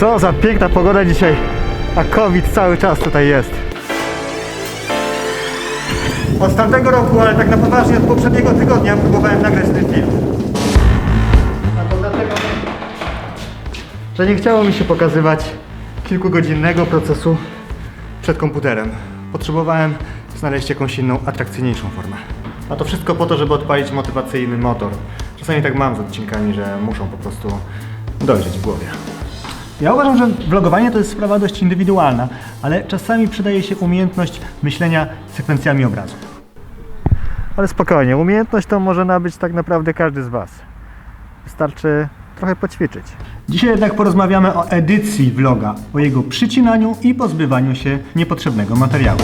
Co za piękna pogoda dzisiaj, a COVID cały czas tutaj jest. Od tamtego roku, ale tak na poważnie od poprzedniego tygodnia próbowałem nagrać ten film. A to dlatego, że nie chciało mi się pokazywać kilkugodzinnego procesu przed komputerem. Potrzebowałem znaleźć jakąś inną, atrakcyjniejszą formę. A to wszystko po to, żeby odpalić motywacyjny motor. Czasami tak mam z odcinkami, że muszą po prostu dojrzeć w głowie. Ja uważam, że vlogowanie to jest sprawa dość indywidualna, ale czasami przydaje się umiejętność myślenia sekwencjami obrazu. Ale spokojnie, umiejętność to może nabyć tak naprawdę każdy z Was. Wystarczy trochę poćwiczyć. Dzisiaj jednak porozmawiamy o edycji vloga, o jego przycinaniu i pozbywaniu się niepotrzebnego materiału.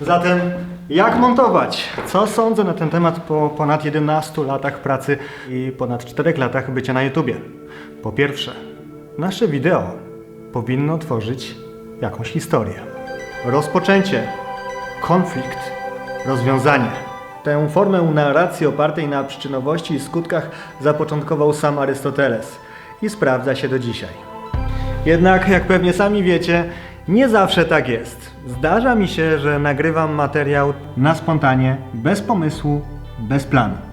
Zatem, jak montować? Co sądzę na ten temat po ponad 11 latach pracy i ponad 4 latach bycia na YouTubie? Po pierwsze, nasze wideo powinno tworzyć jakąś historię. Rozpoczęcie, konflikt, rozwiązanie. Tę formę narracji opartej na przyczynowości i skutkach zapoczątkował sam Arystoteles i sprawdza się do dzisiaj. Jednak, jak pewnie sami wiecie, nie zawsze tak jest. Zdarza mi się, że nagrywam materiał na spontanie, bez pomysłu, bez planu.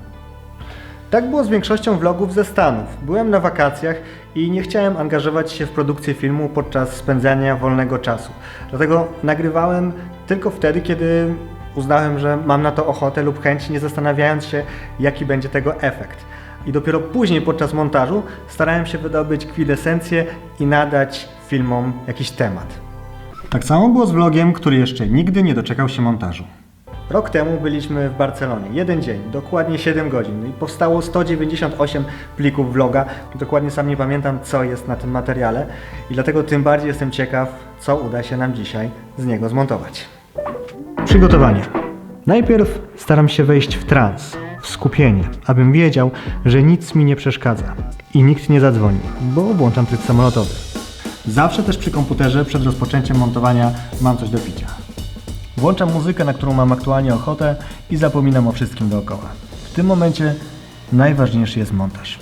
Tak było z większością vlogów ze Stanów. Byłem na wakacjach i nie chciałem angażować się w produkcję filmu podczas spędzania wolnego czasu. Dlatego nagrywałem tylko wtedy, kiedy uznałem, że mam na to ochotę lub chęć, nie zastanawiając się, jaki będzie tego efekt. I dopiero później podczas montażu starałem się wydobyć kwintesencję i nadać filmom jakiś temat. Tak samo było z vlogiem, który jeszcze nigdy nie doczekał się montażu. Rok temu byliśmy w Barcelonie. Jeden dzień, dokładnie 7 godzin. I powstało 198 plików vloga. Dokładnie sam nie pamiętam, co jest na tym materiale. I dlatego tym bardziej jestem ciekaw, co uda się nam dzisiaj z niego zmontować. Przygotowanie. Najpierw staram się wejść w trans, w skupienie, abym wiedział, że nic mi nie przeszkadza i nikt nie zadzwoni, bo włączam tryb samolotowy. Zawsze też przy komputerze przed rozpoczęciem montowania mam coś do picia. Włączam muzykę, na którą mam aktualnie ochotę i zapominam o wszystkim dookoła. W tym momencie najważniejszy jest montaż.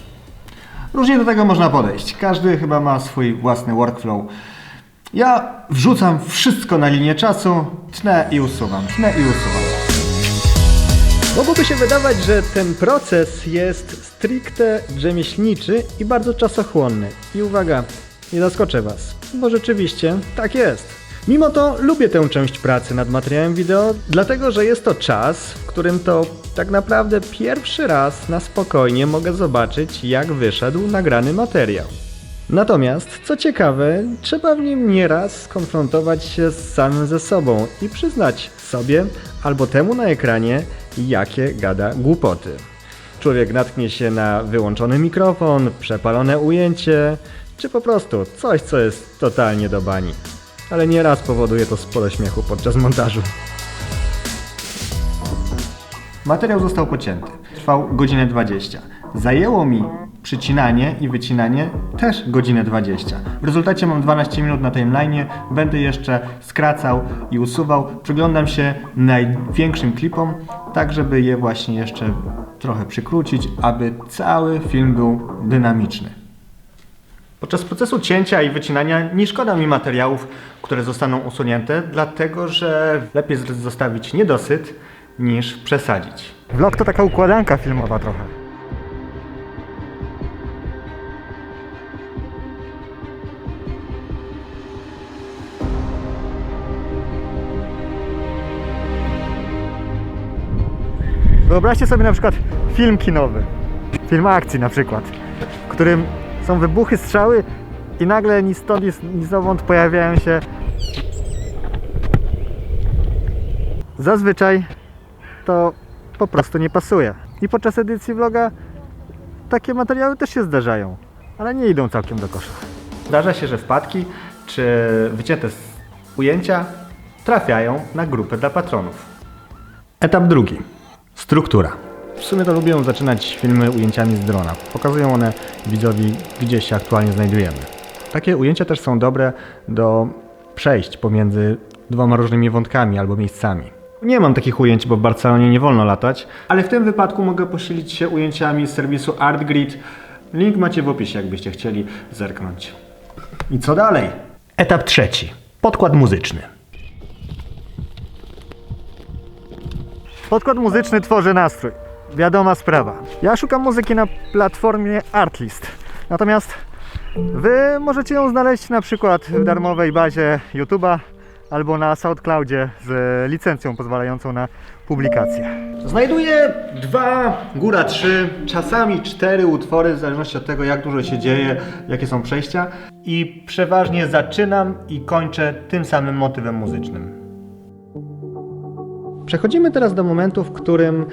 Różnie do tego można podejść. Każdy chyba ma swój własny workflow. Ja wrzucam wszystko na linię czasu, tnę i usuwam, tnę i usuwam. Mogłoby się wydawać, że ten proces jest stricte rzemieślniczy i bardzo czasochłonny. I uwaga, nie zaskoczę Was, bo rzeczywiście tak jest. Mimo to lubię tę część pracy nad materiałem wideo, dlatego że jest to czas, w którym to tak naprawdę pierwszy raz na spokojnie mogę zobaczyć, jak wyszedł nagrany materiał. Natomiast, co ciekawe, trzeba w nim nieraz skonfrontować się z samym ze sobą i przyznać sobie albo temu na ekranie, jakie gada głupoty. Człowiek natknie się na wyłączony mikrofon, przepalone ujęcie, czy po prostu coś, co jest totalnie do bani. Ale nieraz powoduje to sporo śmiechu podczas montażu. Materiał został pocięty. Trwał godzinę 20. Zajęło mi przycinanie i wycinanie też godzinę 20. W rezultacie mam 12 minut na timeline'ie, będę jeszcze skracał i usuwał. Przyglądam się największym klipom, tak żeby je właśnie jeszcze trochę przykrócić, aby cały film był dynamiczny. Podczas procesu cięcia i wycinania nie szkoda mi materiałów, które zostaną usunięte, dlatego że lepiej zostawić niedosyt niż przesadzić. Vlog to taka układanka filmowa trochę. Wyobraźcie sobie na przykład film kinowy, film akcji na przykład, w którym są wybuchy, strzały i nagle ni stąd, ni zowąd pojawiają się Zazwyczaj to po prostu nie pasuje. I podczas edycji vloga takie materiały też się zdarzają, ale nie idą całkiem do kosza. Zdarza się, że wpadki czy wycięte ujęcia trafiają na grupę dla patronów. Etap drugi. Struktura. W sumie to lubię zaczynać filmy ujęciami z drona. Pokazują one widzowi, gdzie się aktualnie znajdujemy. Takie ujęcia też są dobre do przejść pomiędzy dwoma różnymi wątkami albo miejscami. Nie mam takich ujęć, bo w Barcelonie nie wolno latać, ale w tym wypadku mogę posilić się ujęciami z serwisu ArtGrid Link macie w opisie, jakbyście chcieli zerknąć. I co dalej? Etap trzeci. Podkład muzyczny. Podkład muzyczny tworzy nastrój. Wiadoma sprawa. Ja szukam muzyki na platformie Artlist. Natomiast Wy możecie ją znaleźć na przykład w darmowej bazie YouTube'a albo na SoundCloudzie z licencją pozwalającą na publikację. Znajduję dwa, góra trzy, czasami cztery utwory, w zależności od tego, jak dużo się dzieje, jakie są przejścia. I przeważnie zaczynam i kończę tym samym motywem muzycznym. Przechodzimy teraz do momentu, w którym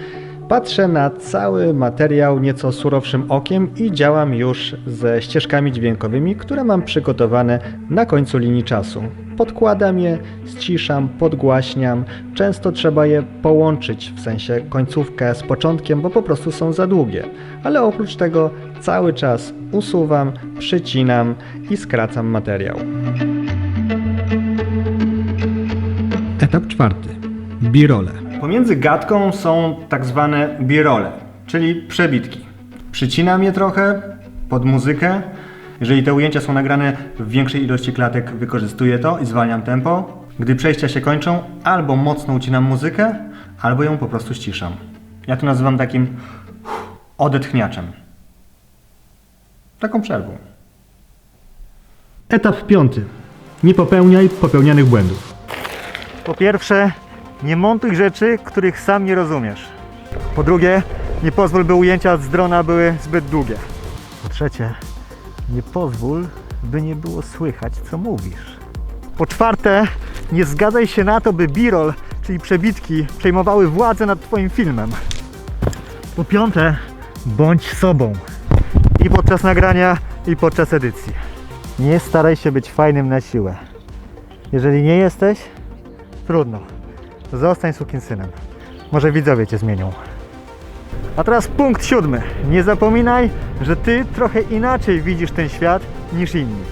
patrzę na cały materiał nieco surowszym okiem i działam już ze ścieżkami dźwiękowymi, które mam przygotowane na końcu linii czasu. Podkładam je, ściszam, podgłaśniam. Często trzeba je połączyć, w sensie końcówkę z początkiem, bo po prostu są za długie. Ale oprócz tego cały czas usuwam, przycinam i skracam materiał. Etap czwarty. Birole. Pomiędzy gadką są tak zwane birole, czyli przebitki. Przycinam je trochę pod muzykę. Jeżeli te ujęcia są nagrane w większej ilości klatek, wykorzystuję to i zwalniam tempo. Gdy przejścia się kończą, albo mocno ucinam muzykę, albo ją po prostu ściszam. Ja to nazywam takim odetchniaczem. Taką przerwą. Etap piąty. Nie popełniaj popełnianych błędów. Po pierwsze, nie montuj rzeczy, których sam nie rozumiesz. Po drugie, nie pozwól, by ujęcia z drona były zbyt długie. Po trzecie, nie pozwól, by nie było słychać, co mówisz. Po czwarte, nie zgadzaj się na to, by b-roll, czyli przebitki, przejmowały władzę nad Twoim filmem. Po piąte, bądź sobą. I podczas nagrania, i podczas edycji. Nie staraj się być fajnym na siłę. Jeżeli nie jesteś, trudno. Zostań sukinsynem. Może widzowie cię zmienią. A teraz punkt siódmy. Nie zapominaj, że ty trochę inaczej widzisz ten świat niż inni.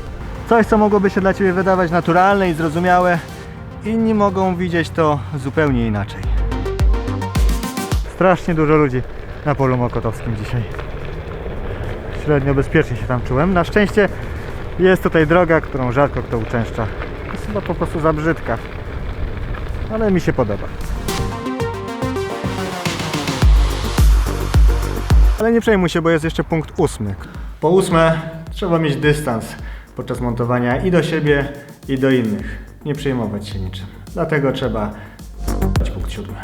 Coś, co mogłoby się dla ciebie wydawać naturalne i zrozumiałe, inni mogą widzieć to zupełnie inaczej. Strasznie dużo ludzi na polu mokotowskim dzisiaj. Średnio bezpiecznie się tam czułem. Na szczęście jest tutaj droga, którą rzadko kto uczęszcza. Jest chyba po prostu za brzydka ale mi się podoba. Ale nie przejmuj się, bo jest jeszcze punkt ósmy. Po ósme, trzeba mieć dystans podczas montowania i do siebie, i do innych. Nie przejmować się niczym. Dlatego trzeba punkt siódmy.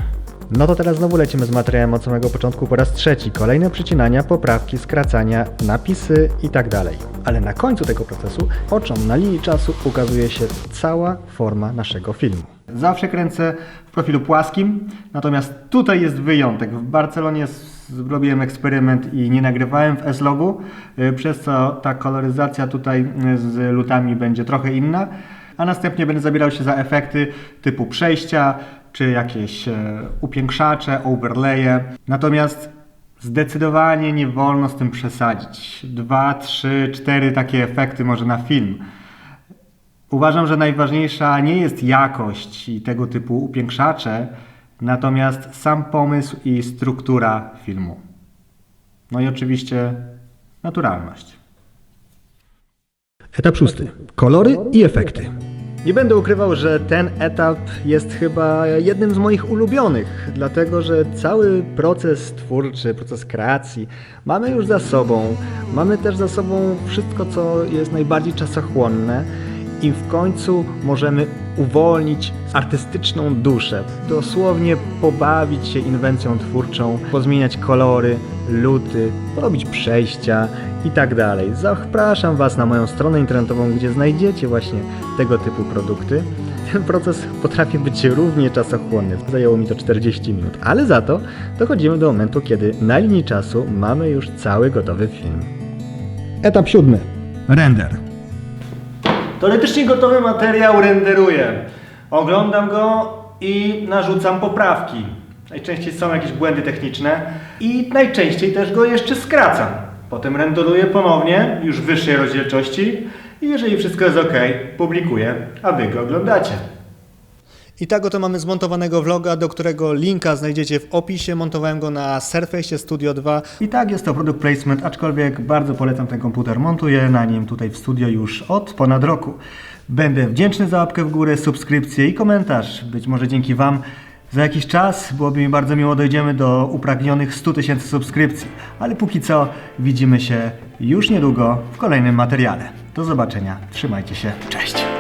No to teraz znowu lecimy z materiałem od samego początku po raz trzeci. Kolejne przycinania, poprawki, skracania, napisy i tak dalej. Ale na końcu tego procesu oczom na linii czasu ukazuje się cała forma naszego filmu. Zawsze kręcę w profilu płaskim, natomiast tutaj jest wyjątek. W Barcelonie zrobiłem eksperyment i nie nagrywałem w S-Logu, y, przez co ta koloryzacja tutaj y, z lutami będzie trochę inna, a następnie będę zabierał się za efekty typu przejścia, czy jakieś e, upiększacze, overlaye. Natomiast zdecydowanie nie wolno z tym przesadzić. Dwa, trzy, cztery takie efekty może na film. Uważam, że najważniejsza nie jest jakość i tego typu upiększacze, natomiast sam pomysł i struktura filmu. No i oczywiście naturalność. Etap szósty. Kolory i efekty. Nie będę ukrywał, że ten etap jest chyba jednym z moich ulubionych, dlatego że cały proces twórczy, proces kreacji mamy już za sobą. Mamy też za sobą wszystko, co jest najbardziej czasochłonne i w końcu możemy uwolnić artystyczną duszę, dosłownie pobawić się inwencją twórczą, pozmieniać kolory, luty, robić przejścia i tak dalej. Zapraszam Was na moją stronę internetową, gdzie znajdziecie właśnie tego typu produkty. Ten proces potrafi być równie czasochłonny. Zajęło mi to 40 minut, ale za to dochodzimy do momentu, kiedy na linii czasu mamy już cały gotowy film. Etap siódmy. Render. Teoretycznie gotowy materiał renderuję. Oglądam go i narzucam poprawki. Najczęściej są jakieś błędy techniczne i najczęściej też go jeszcze skracam. Potem renderuję ponownie, już w wyższej rozdzielczości i jeżeli wszystko jest ok, publikuję, a wy go oglądacie. I tak oto mamy zmontowanego vloga, do którego linka znajdziecie w opisie. Montowałem go na Surface Studio 2. I tak jest to product placement, aczkolwiek bardzo polecam ten komputer. Montuję na nim tutaj w studio już od ponad roku. Będę wdzięczny za łapkę w górę, subskrypcję i komentarz. Być może dzięki Wam za jakiś czas, byłoby mi bardzo miło, dojdziemy do upragnionych 100 tysięcy subskrypcji. Ale póki co widzimy się już niedługo w kolejnym materiale. Do zobaczenia, trzymajcie się, cześć!